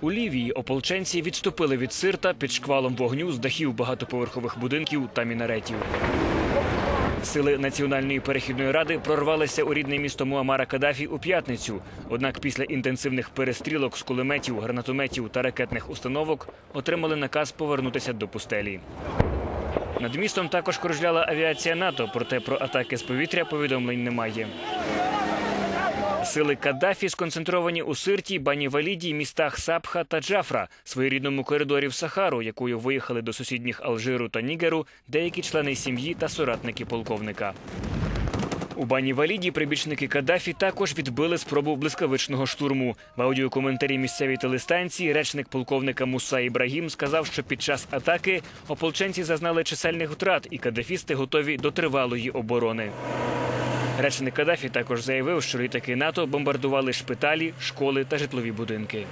У Лівії ополченці відступили від сирта під шквалом вогню з дахів багатоповерхових будинків та мінаретів. Сили Національної перехідної ради прорвалися у рідне місто Муамара Кадафі у п'ятницю. Однак після інтенсивних перестрілок з кулеметів, гранатометів та ракетних установок отримали наказ повернутися до пустелі. Над містом також кружляла авіація НАТО, проте про атаки з повітря повідомлень немає. Сили Каддафі сконцентровані у Сирті, Бані-Валіді, містах Сапха та Джафра, своєрідному коридорі в Сахару, якою виїхали до сусідніх Алжиру та Нігеру деякі члени сім'ї та соратники полковника. У бані Валіді прибічники Каддафі також відбили спробу блискавичного штурму. В аудіокоментарі місцевій телестанції речник полковника Муса Ібрагім сказав, що під час атаки ополченці зазнали чисельних втрат, і каддафісти готові до тривалої оборони. Речник Каддафі також заявив, що літаки НАТО бомбардували шпиталі, школи та житлові будинки.